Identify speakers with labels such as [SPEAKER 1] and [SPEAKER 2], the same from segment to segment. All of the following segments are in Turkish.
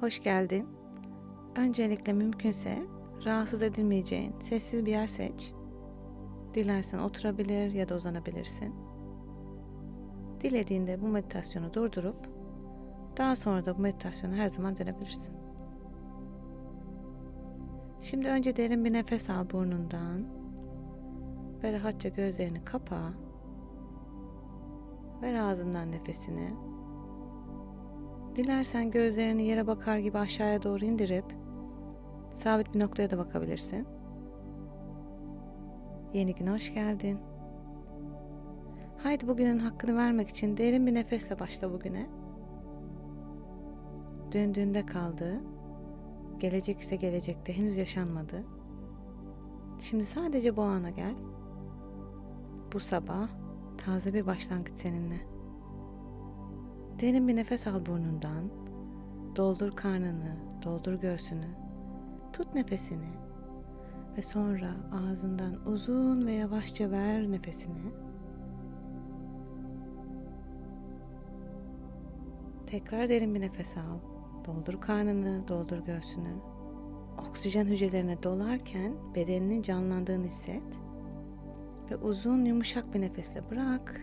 [SPEAKER 1] Hoş geldin. Öncelikle mümkünse rahatsız edilmeyeceğin sessiz bir yer seç. Dilersen oturabilir ya da uzanabilirsin. Dilediğinde bu meditasyonu durdurup daha sonra da bu meditasyona her zaman dönebilirsin. Şimdi önce derin bir nefes al burnundan ve rahatça gözlerini kapa. Ver ağzından nefesini. Dilersen gözlerini yere bakar gibi aşağıya doğru indirip sabit bir noktaya da bakabilirsin. Yeni güne hoş geldin. Haydi bugünün hakkını vermek için derin bir nefesle başla bugüne. Döndüğünde kaldı. Gelecek ise gelecekte henüz yaşanmadı. Şimdi sadece bu ana gel. Bu sabah taze bir başlangıç seninle. Derin bir nefes al burnundan. Doldur karnını, doldur göğsünü. Tut nefesini. Ve sonra ağzından uzun ve yavaşça ver nefesini. Tekrar derin bir nefes al. Doldur karnını, doldur göğsünü. Oksijen hücrelerine dolarken bedeninin canlandığını hisset. Ve uzun yumuşak bir nefesle bırak.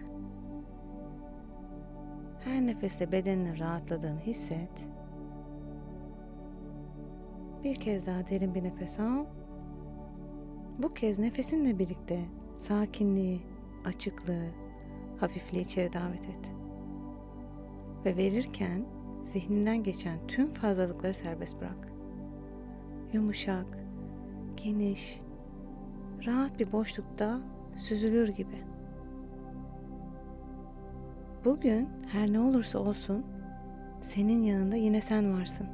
[SPEAKER 1] Her nefeste bedeninin rahatladığını hisset. Bir kez daha derin bir nefes al. Bu kez nefesinle birlikte sakinliği, açıklığı, hafifliği içeri davet et. Ve verirken zihninden geçen tüm fazlalıkları serbest bırak. Yumuşak, geniş, rahat bir boşlukta süzülür gibi. Bugün her ne olursa olsun senin yanında yine sen varsın.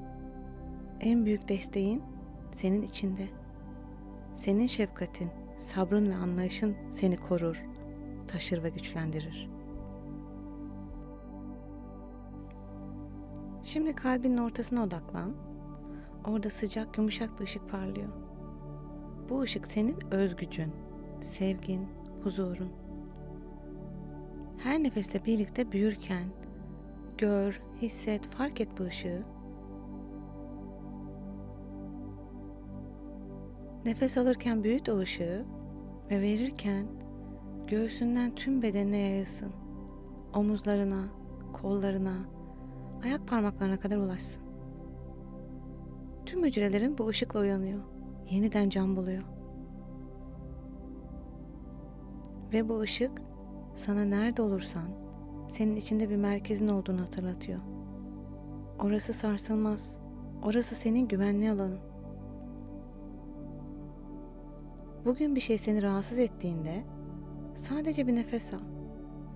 [SPEAKER 1] En büyük desteğin senin içinde. Senin şefkatin, sabrın ve anlayışın seni korur, taşır ve güçlendirir. Şimdi kalbinin ortasına odaklan. Orada sıcak, yumuşak bir ışık parlıyor. Bu ışık senin özgücün, sevgin, huzurun. Her nefeste birlikte büyürken gör, hisset, fark et bu ışığı. Nefes alırken büyüt o ışığı ve verirken göğsünden tüm bedenine yayılsın. Omuzlarına, kollarına, ayak parmaklarına kadar ulaşsın. Tüm hücrelerin bu ışıkla uyanıyor. Yeniden can buluyor. Ve bu ışık sana nerede olursan senin içinde bir merkezin olduğunu hatırlatıyor. Orası sarsılmaz. Orası senin güvenli alanın. Bugün bir şey seni rahatsız ettiğinde sadece bir nefes al.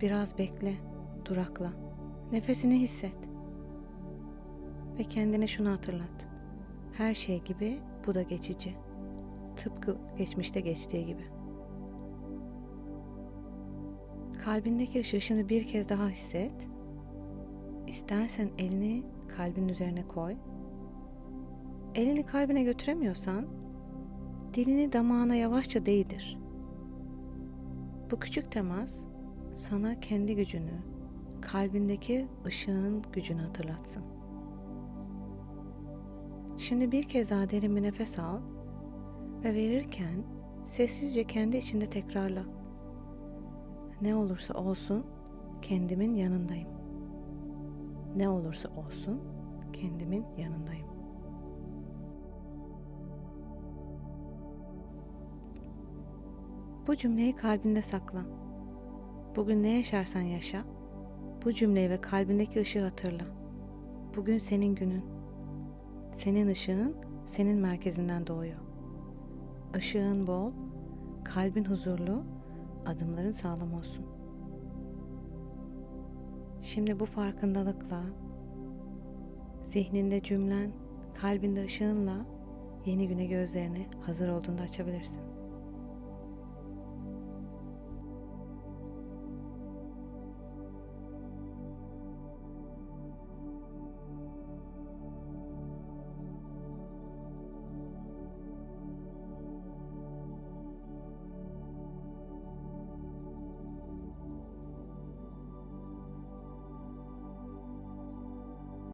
[SPEAKER 1] Biraz bekle, durakla. Nefesini hisset. Ve kendine şunu hatırlat. Her şey gibi bu da geçici. Tıpkı geçmişte geçtiği gibi. Kalbindeki ışığı şimdi bir kez daha hisset. İstersen elini kalbin üzerine koy. Elini kalbine götüremiyorsan dilini damağına yavaşça değdir. Bu küçük temas sana kendi gücünü, kalbindeki ışığın gücünü hatırlatsın. Şimdi bir kez daha derin bir nefes al ve verirken sessizce kendi içinde tekrarla. Ne olursa olsun kendimin yanındayım. Ne olursa olsun kendimin yanındayım. Bu cümleyi kalbinde sakla. Bugün ne yaşarsan yaşa. Bu cümleyi ve kalbindeki ışığı hatırla. Bugün senin günün. Senin ışığın senin merkezinden doğuyor. Işığın bol, kalbin huzurlu, adımların sağlam olsun. Şimdi bu farkındalıkla zihninde cümlen, kalbinde ışığınla yeni güne gözlerini hazır olduğunda açabilirsin.